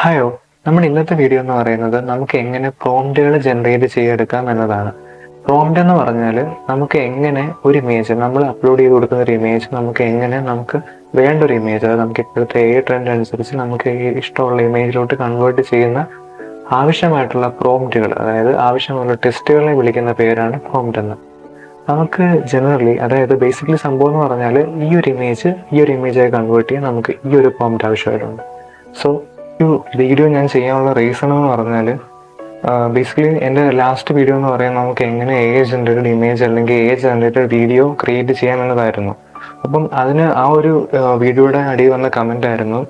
ഹായോ നമ്മുടെ ഇന്നത്തെ വീഡിയോ എന്ന് പറയുന്നത് നമുക്ക് എങ്ങനെ പ്രോംപ്റ്റുകൾ ജനറേറ്റ് ചെയ്തെടുക്കാം എന്നതാണ്. പ്രോംപ്റ്റ് എന്ന് പറഞ്ഞാൽ നമുക്ക് എങ്ങനെ ഒരു ഇമേജ് നമ്മൾ അപ്ലോഡ് ചെയ്ത് കൊടുക്കുന്ന ഒരു ഇമേജ് നമുക്ക് എങ്ങനെ നമുക്ക് വേണ്ട ഒരു ഇമേജ് അതായത് നമുക്ക് ഇപ്പോഴത്തെ ഏ ട്രെൻഡ് അനുസരിച്ച് നമുക്ക് ഈ ഇഷ്ടമുള്ള ഇമേജിലോട്ട് കൺവേർട്ട് ചെയ്യുന്ന ആവശ്യമായിട്ടുള്ള പ്രോംപ്റ്റുകൾ അതായത് ആവശ്യമുള്ള ടെസ്റ്റുകളെ വിളിക്കുന്ന പേരാണ് പ്രോംപ്റ്റ് എന്ന്. നമുക്ക് ജനറലി അതായത് ബേസിക്കലി സംഭവം എന്ന് പറഞ്ഞാൽ ഈ ഒരു ഇമേജ് ഈ ഒരു ഇമേജായി കൺവേർട്ട് ചെയ്യാൻ നമുക്ക് ഈ ഒരു പ്രോംപ്റ്റ് ആവശ്യമായിട്ടുണ്ട്. സോ ഈ വീഡിയോ ഞാൻ ചെയ്യാനുള്ള റീസൺ എന്ന് പറഞ്ഞാൽ ബേസിക്കലി എന്റെ ലാസ്റ്റ് വീഡിയോ എന്ന് പറയാൻ നമുക്ക് എങ്ങനെ എ ജനറേറ്റഡ് ഇമേജ് അല്ലെങ്കിൽ എ ജനറേറ്റഡ് വീഡിയോ ക്രിയേറ്റ് ചെയ്യാം എന്നതായിരുന്നു അപ്പം അതിന് ആ ഒരു വീഡിയോയുടെ അടി വന്ന കമന്റ് ആയിരുന്നു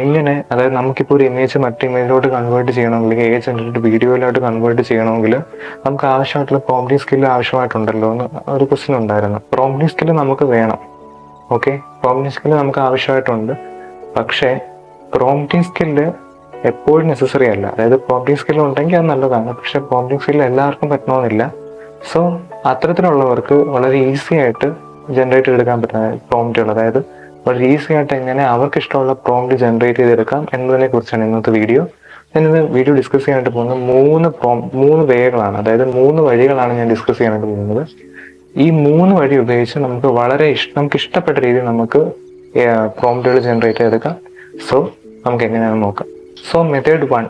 എങ്ങനെ അതായത് നമുക്കിപ്പോൾ ഒരു ഇമേജ് മറ്റു ഇമേജിലോട്ട് കൺവേർട്ട് ചെയ്യണമെങ്കിൽ എ ജനറേറ്റഡ് വീഡിയോയിലോട്ട് കൺവേർട്ട് ചെയ്യണമെങ്കിൽ നമുക്ക് ആവശ്യമായിട്ടുള്ള പ്രോംപ്റ്റിംഗ് സ്കില്ല് ആവശ്യമായിട്ടുണ്ടല്ലോ എന്ന് ഒരു ക്വസ്റ്റ്യൻ ഉണ്ടായിരുന്നു. പ്രോംപ്റ്റിംഗ് സ്കില്ല് നമുക്ക് വേണം. ഓക്കെ പ്രോംപ്റ്റിംഗ് സ്കില്ല് നമുക്ക് ആവശ്യമായിട്ടുണ്ട്. പക്ഷേ പ്രോംപ്റ്റിംഗ് സ്കില്ല് എപ്പോഴും നെസസറി അല്ല. അതായത് പ്രോംപ്റ്റിംഗ് സ്കില്ല് ഉണ്ടെങ്കിൽ അത് നല്ലതാണ്. പക്ഷെ പ്രോംപ്റ്റിംഗ് സ്കില്ല് എല്ലാവർക്കും പറ്റണമെന്നില്ല. സോ അത്തരത്തിലുള്ളവർക്ക് വളരെ ഈസി ആയിട്ട് ജനറേറ്റ് ചെയ്തെടുക്കാൻ പറ്റുന്ന പ്രോംപ്റ്റുകൾ അതായത് വളരെ ഈസി ആയിട്ട് എങ്ങനെ അവർക്ക് ഇഷ്ടമുള്ള പ്രോംപ്റ്റ് ജനറേറ്റ് ചെയ്തെടുക്കാം എന്നതിനെ കുറിച്ചാണ് ഇന്നത്തെ വീഡിയോ ഞാനിത് വീഡിയോ ഡിസ്കസ് ചെയ്യാനായിട്ട് പോകുന്നത് മൂന്ന് പ്രോം മൂന്ന് വേകളാണ് അതായത് മൂന്ന് വഴികളാണ് ഞാൻ ഡിസ്കസ് ചെയ്യാനായിട്ട് പോകുന്നത്. ഈ മൂന്ന് വഴി ഉപയോഗിച്ച് നമുക്ക് വളരെ ഇഷ്ടം നമുക്ക് ഇഷ്ടപ്പെട്ട രീതിയിൽ നമുക്ക് പ്രോംപ്റ്റുകൾ ജനറേറ്റ് ചെയ്തെടുക്കാം. സോ നമുക്ക് എങ്ങനെയാണെന്ന് നോക്കാം. സോ മെത്തേഡ് വൺ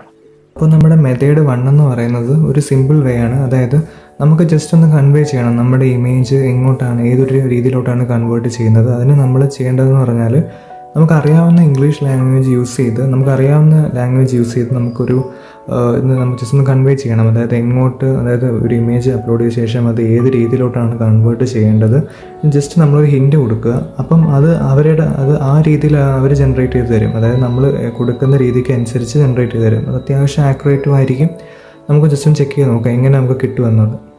അപ്പോൾ നമ്മുടെ മെത്തേഡ് വൺ എന്ന് പറയുന്നത് ഒരു സിമ്പിൾ വേ ആണ്. അതായത് നമുക്ക് ജസ്റ്റ് ഒന്ന് കൺവേ ചെയ്യണം. നമ്മുടെ ഇമേജ് എങ്ങോട്ടാണ് ഏതൊരു രീതിയിലോട്ടാണ് കൺവേർട്ട് ചെയ്യുന്നത്. അതിന് നമ്മൾ ചെയ്യേണ്ടതെന്ന് പറഞ്ഞാൽ നമുക്കറിയാവുന്ന ഇംഗ്ലീഷ് ലാംഗ്വേജ് യൂസ് ചെയ്ത് നമുക്കറിയാവുന്ന ലാംഗ്വേജ് യൂസ് ചെയ്ത് നമുക്കൊരു ഇത് നമുക്ക് ജസ്റ്റ് ഒന്ന് കൺവേ ചെയ്യണം. അതായത് എങ്ങോട്ട് അതായത് ഒരു ഇമേജ് അപ്ലോഡ് ചെയ്ത ശേഷം അത് ഏത് രീതിയിലോട്ടാണ് കൺവേർട്ട് ചെയ്യേണ്ടത്. ജസ്റ്റ് നമ്മളൊരു ഹിൻഡ് കൊടുക്കുക. അപ്പം അത് അവരുടെ അത് ആ രീതിയിൽ അവർ ജനറേറ്റ് ചെയ്ത് തരും. അതായത് നമ്മൾ കൊടുക്കുന്ന രീതിക്ക് അനുസരിച്ച് ജനറേറ്റ് ചെയ്ത് തരും. അത് അത്യാവശ്യം ആക്യുറേറ്റും ആയിരിക്കും. നമുക്ക് ജസ്റ്റ് ഒന്ന് ചെക്ക് ചെയ്ത് നോക്കാം. എങ്ങനെ നമുക്ക് കിട്ടുമെന്നുള്ളത്.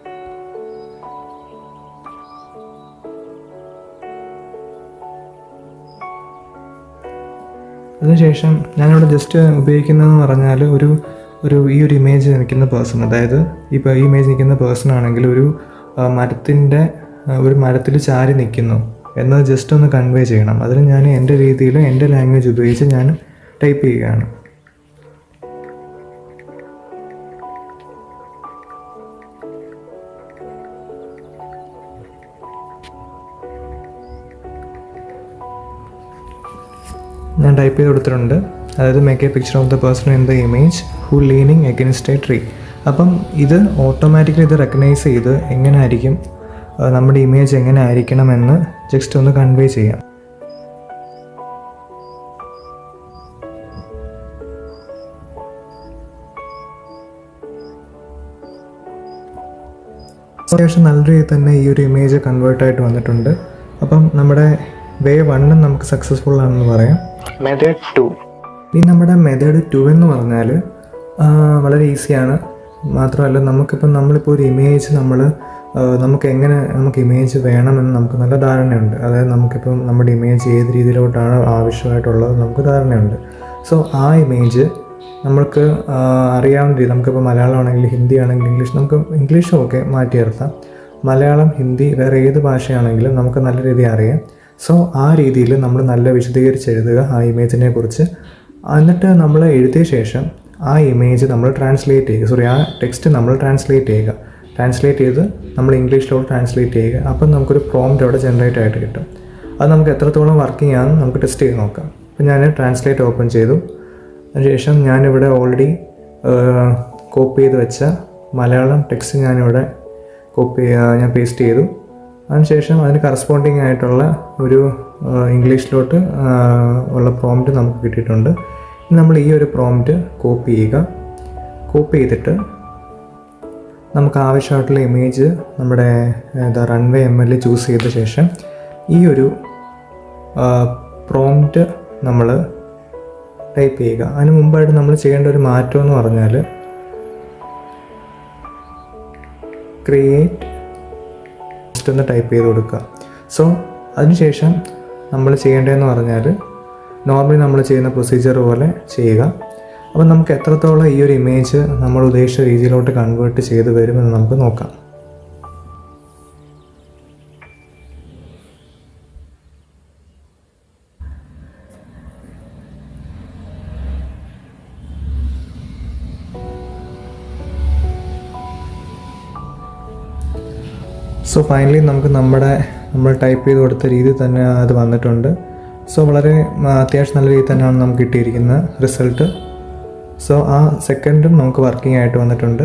അതിനുശേഷം ഞാനിവിടെ ജസ്റ്റ് ഉപയോഗിക്കുന്നതെന്ന് പറഞ്ഞാൽ ഒരു ഒരു ഈ ഒരു ഇമേജ് നിൽക്കുന്ന പേഴ്സൺ അതായത് ഇപ്പോൾ ഈ ഇമേജ് നിൽക്കുന്ന പേഴ്സൺ ആണെങ്കിൽ ഒരു മരത്തിന്റെ ഒരു മരത്തിൽ ചാരി നിൽക്കുന്നു. എന്നത് ജസ്റ്റ് ഒന്ന് കൺവേ ചെയ്യണം. അതിന് ഞാൻ എന്റെ രീതിയിൽ എന്റെ ലാംഗ്വേജ് ഉപയോഗിച്ച് ഞാൻ ടൈപ്പ് ചെയ്യുകയാണ്. ഞാൻ ടൈപ്പ് ചെയ്ത് കൊടുത്തിട്ടുണ്ട്. അതായത് make a picture of the person in the image who leaning against a tree അപ്പം ഇത് ഓട്ടോമാറ്റിക്കലി ഇത് റെക്കഗ്നൈസ് ചെയ്ത് എങ്ങനെ ആയിരിക്കും നമ്മുടെ ഇമേജ് എങ്ങനെ ആയിരിക്കണം എന്ന് ജസ്റ്റ് ഒന്ന് കൺവേ ചെയ്യാം. അത്യാവശ്യം നല്ല രീതിയിൽ തന്നെ ഈ ഒരു ഇമേജ് കൺവേർട്ട് ആയിട്ട് വന്നിട്ടുണ്ട്. അപ്പം നമ്മുടെ വേ വണ്ണും നമുക്ക് സക്സസ്ഫുൾ ആണെന്ന് പറയാം. Method two. ഈ നമ്മുടെ മെത്തേഡ് ടു എന്ന് പറഞ്ഞാൽ വളരെ ഈസിയാണ്. മാത്രമല്ല നമുക്കിപ്പം നമ്മളിപ്പോൾ ഒരു ഇമേജ് നമ്മൾ നമുക്ക് എങ്ങനെ നമുക്ക് ഇമേജ് വേണമെന്ന് നമുക്ക് നല്ല ധാരണയുണ്ട്. അതായത് നമുക്കിപ്പം നമ്മുടെ ഇമേജ് ഏത് രീതിയിലോട്ടാണ് ആവശ്യമായിട്ടുള്ളത് നമുക്ക് ധാരണയുണ്ട്. സോ ആ ഇമേജ് നമ്മൾക്ക് ആ, അറിയാവുന്ന രീതി നമുക്കിപ്പോൾ മലയാളം ആണെങ്കിൽ ഹിന്ദി ആണെങ്കിൽ ഇംഗ്ലീഷ് നമുക്ക് ഇംഗ്ലീഷും ഒക്കെ മാറ്റിയെടുത്താം മലയാളം ഹിന്ദി വേറെ ഏത് ഭാഷയാണെങ്കിലും നമുക്ക് നല്ല രീതിയിൽ അറിയാം. സോ ആ രീതിയിൽ നമ്മൾ നല്ല വിശദീകരിച്ച് എഴുതുക ആ ഇമേജിനെ കുറിച്ച്. എന്നിട്ട് നമ്മൾ എഴുതിയ ശേഷം ആ ഇമേജ് നമ്മൾ ട്രാൻസ്ലേറ്റ് ചെയ്യുക. സോറി ആ ടെക്സ്റ്റ് നമ്മൾ ട്രാൻസ്ലേറ്റ് ചെയ്യുക. ട്രാൻസ്ലേറ്റ് ചെയ്ത് നമ്മൾ ഇംഗ്ലീഷിലോട്ട് ട്രാൻസ്ലേറ്റ് ചെയ്യുക. അപ്പം നമുക്കൊരു പ്രോംപ്റ്റ് അവിടെ ജനറേറ്റ് ആയിട്ട് കിട്ടും. അത് നമുക്ക് എത്രത്തോളം വർക്കിംഗ് ആണെന്ന് നമുക്ക് ടെസ്റ്റ് ചെയ്ത് നോക്കാം. അപ്പം ഞാൻ ട്രാൻസ്ലേറ്റ് ഓപ്പൺ ചെയ്തു. അതിനുശേഷം ഞാനിവിടെ ഓൾറെഡി കോപ്പി ചെയ്ത് വെച്ച മലയാളം ടെക്സ്റ്റ് ഞാനിവിടെ കോപ്പി ഞാൻ പേസ്റ്റ് ചെയ്തു. അതിനുശേഷം അതിന് കറസ്പോണ്ടിങ് ആയിട്ടുള്ള ഒരു ഇംഗ്ലീഷിലോട്ട് ഉള്ള പ്രോംപ്റ്റ് നമുക്ക് കിട്ടിയിട്ടുണ്ട്. നമ്മൾ ഈ ഒരു പ്രോംപ്റ്റ് കോപ്പി ചെയ്യുക. കോപ്പി ചെയ്തിട്ട് നമുക്ക് ആവശ്യമായിട്ടുള്ള ഇമേജ് നമ്മുടെ എന്താ റൺവേ എം എൽ ചൂസ് ചെയ്ത ശേഷം ഈ ഒരു പ്രോംപ്റ്റ് നമ്മൾ ടൈപ്പ് ചെയ്യുക. അതിന് മുമ്പായിട്ട് നമ്മൾ ചെയ്യേണ്ട ഒരു മാറ്റം എന്ന് പറഞ്ഞാൽ ക്രിയേറ്റ് ജസ്റ്റ് ഒന്ന് ടൈപ്പ് ചെയ്ത് കൊടുക്കുക. സോ അതിനുശേഷം നമ്മൾ ചെയ്യേണ്ടതെന്ന് പറഞ്ഞാൽ നോർമലി നമ്മൾ ചെയ്യുന്ന പ്രൊസീജിയർ പോലെ ചെയ്യുക. അപ്പം നമുക്ക് എത്രത്തോളം ഈ ഒരു ഇമേജ് നമ്മൾ ഉദ്ദേശിച്ച രീതിയിലോട്ട് കൺവേർട്ട് ചെയ്ത് വരുമെന്ന് നമുക്ക് നോക്കാം. സോ ഫൈനലി നമുക്ക് നമ്മുടെ നമ്മൾ ടൈപ്പ് ചെയ്ത് കൊടുത്ത രീതിയിൽ തന്നെ അത് വന്നിട്ടുണ്ട്. സോ വളരെ അത്യാവശ്യം നല്ല രീതിയിൽ തന്നെയാണ് നമുക്ക് കിട്ടിയിരിക്കുന്ന റിസൾട്ട് സോ ആ സെക്കൻഡും നമുക്ക് വർക്കിംഗ് ആയിട്ട് വന്നിട്ടുണ്ട്.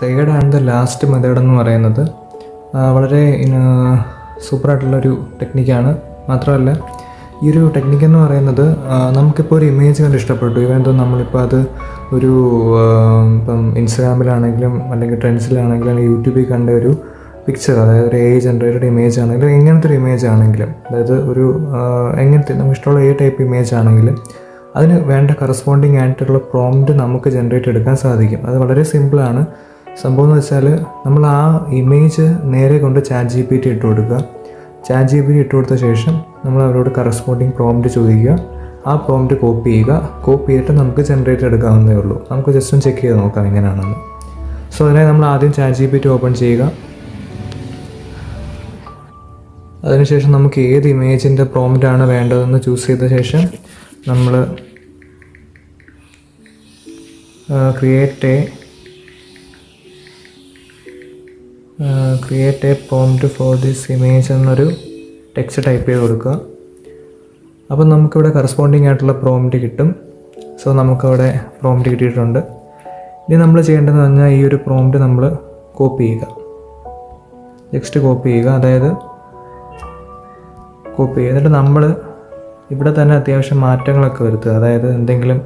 തേർഡ് ആണ് ദ ലാസ്റ്റ് മെത്തേഡ് എന്ന് പറയുന്നത്. വളരെ സൂപ്പറായിട്ടുള്ളൊരു ടെക്നിക്കാണ് മാത്രമല്ല ഈ ഒരു ടെക്നിക്ക് എന്ന് പറയുന്നത് നമുക്കിപ്പോൾ ഒരു ഇമേജ് കണ്ട് ഇഷ്ടപ്പെട്ടു. ഇവൻ എന്തോ നമ്മളിപ്പോൾ അത് ഒരു ഇപ്പം ഇൻസ്റ്റാഗ്രാമിലാണെങ്കിലും അല്ലെങ്കിൽ ട്രെൻഡ്സിലാണെങ്കിലും അല്ലെങ്കിൽ യൂട്യൂബിൽ കണ്ട ഒരു പിക്ചർ അതായത് ഒരു എ ജനറേറ്റഡ് ഇമേജ് ആണെങ്കിലും എങ്ങനത്തെ ഒരു ഇമേജ് ആണെങ്കിലും അതായത് ഒരു എങ്ങനത്തെ നമുക്ക് ഇഷ്ടമുള്ള ഏത് ടൈപ്പ് ഇമേജ് ആണെങ്കിലും അതിന് വേണ്ട കറസ്പോണ്ടിങ് ആയിട്ടുള്ള പ്രോംപ്റ്റ് നമുക്ക് ജനറേറ്റ് എടുക്കാൻ സാധിക്കും. അത് വളരെ സിമ്പിളാണ് സംഭവം എന്ന് വെച്ചാൽ നമ്മൾ ആ ഇമേജ് നേരെ കൊണ്ട് ചാറ്റ് ജി പി ടി ഇട്ട് കൊടുക്കുക. ചാറ്റ് ജി പി ടി ഇട്ട് കൊടുത്ത ശേഷം നമ്മൾ അവരോട് കറസ്പോണ്ടിങ് പ്രോംപ്റ്റ് ചോദിക്കുക. ആ പ്രോംപ്റ്റ് കോപ്പി ചെയ്യുക. കോപ്പി ചെയ്തിട്ട് നമുക്ക് ജനറേറ്റ് എടുക്കാവുന്നതേ ഉള്ളൂ. നമുക്ക് ജസ്റ്റ് ഒന്ന് ചെക്ക് ചെയ്ത് നോക്കാം എങ്ങനെയാണെന്ന്. സോ അതിനായി നമ്മൾ ആദ്യം chat G P T open ചെയ്യുക. അതിനുശേഷം നമുക്ക് ഏത് ഇമേജിന്റെ ആണ് വേണ്ടതെന്ന് ചൂസ് ചെയ്ത ശേഷം നമ്മൾ create a create a prompt for this image എന്നൊരു ടെക്സ്റ്റ് ടൈപ്പ് ചെയ്ത് കൊടുക്കുക. അപ്പം നമുക്കിവിടെ കറസ്പോണ്ടിങ് ആയിട്ടുള്ള പ്രോംപ്റ്റ് കിട്ടും. സോ നമുക്കവിടെ പ്രോംപ്റ്റ് കിട്ടിയിട്ടുണ്ട്. ഇനി നമ്മൾ ചെയ്യേണ്ടതെന്ന് പറഞ്ഞാൽ ഈ ഒരു പ്രോംപ്റ്റ് നമ്മൾ കോപ്പി ചെയ്യുക. നെക്സ്റ്റ് കോപ്പി ചെയ്യുക. അതായത് കോപ്പി ചെയ്യുക. എന്നിട്ട് നമ്മൾ ഇവിടെ തന്നെ അത്യാവശ്യം മാറ്റങ്ങളൊക്കെ വരുത്തുക. അതായത് എന്തെങ്കിലും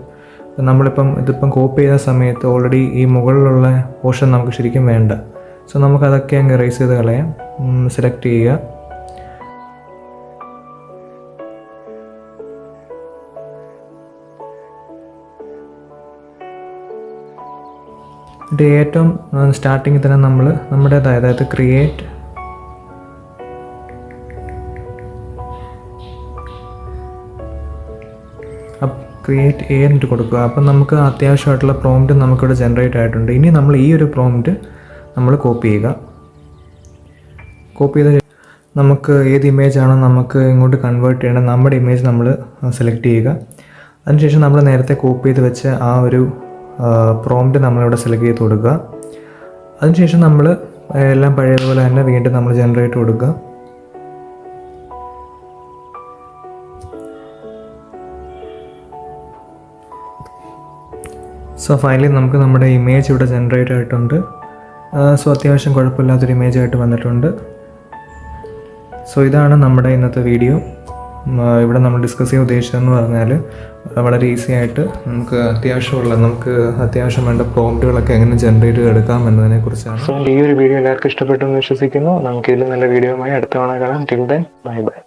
നമ്മളിപ്പം ഇതിപ്പം കോപ്പി ചെയ്ത സമയത്ത് ഓൾറെഡി ഈ മുകളിലുള്ള പോർഷൻ നമുക്ക് ശരിക്കും വേണ്ട. സോ നമുക്കതൊക്കെ അങ്ങ് റേസ് ചെയ്ത് കളയാം. സെലക്ട് ചെയ്യുക. എന്നിട്ട് ഏറ്റവും സ്റ്റാർട്ടിങ്ങിൽ തന്നെ നമ്മൾ നമ്മുടേതായ അതായത് ക്രിയേറ്റ് ക്രിയേറ്റ് എ എന്നിട്ട് കൊടുക്കുക. അപ്പം നമുക്ക് അത്യാവശ്യമായിട്ടുള്ള പ്രോംപ്റ്റ് നമുക്കിവിടെ ജനറേറ്റ് ആയിട്ടുണ്ട്. ഇനി നമ്മൾ ഈ ഒരു പ്രോംപ്റ്റ് നമ്മൾ കോപ്പി ചെയ്യുക. കോപ്പി ചെയ്ത നമുക്ക് ഏത് ഇമേജ് ആണോ നമുക്ക് ഇങ്ങോട്ട് കൺവേർട്ട് ചെയ്യേണ്ടത് നമ്മുടെ ഇമേജ് നമ്മൾ സെലക്ട് ചെയ്യുക. അതിനുശേഷം നമ്മൾ നേരത്തെ കോപ്പി ചെയ്ത് വെച്ച ആ ഒരു പ്രോംപ്റ്റ് നമ്മളിവിടെ സെലക്ട് ചെയ്ത് കൊടുക്കുക. അതിനുശേഷം നമ്മൾ എല്ലാം പഴയതുപോലെ തന്നെ വീണ്ടും നമ്മൾ ജനറേറ്റ് കൊടുക്കുക. സോ ഫൈനലി നമുക്ക് നമ്മുടെ ഇമേജ് ഇവിടെ ജനറേറ്റ് ആയിട്ടുണ്ട്. സോ അത്യാവശ്യം കുഴപ്പമില്ലാത്തൊരു ഇമേജ് ആയിട്ട് വന്നിട്ടുണ്ട്. സോ ഇതാണ് നമ്മുടെ ഇന്നത്തെ വീഡിയോ ഇവിടെ നമ്മൾ ഡിസ്കസ് ചെയ്യാൻ ഉദ്ദേശിച്ചതെന്ന് പറഞ്ഞാൽ വളരെ ഈസി ആയിട്ട് നമുക്ക് അത്യാവശ്യമുള്ള നമുക്ക് അത്യാവശ്യം വേണ്ട പ്രോംപ്റ്റുകളൊക്കെ എങ്ങനെ ജനറേറ്റ് ചെയ്തെടുക്കാം എന്നതിനെ കുറിച്ചാണ്. ഈ ഒരു വീഡിയോ എല്ലാവർക്കും ഇഷ്ടപ്പെട്ടു എന്ന് വിശ്വസിക്കുന്നു. നമുക്ക് ഇതിൽ നല്ല വീഡിയോയുമായി അടുത്ത തവണ കാണാം. Till then bye bye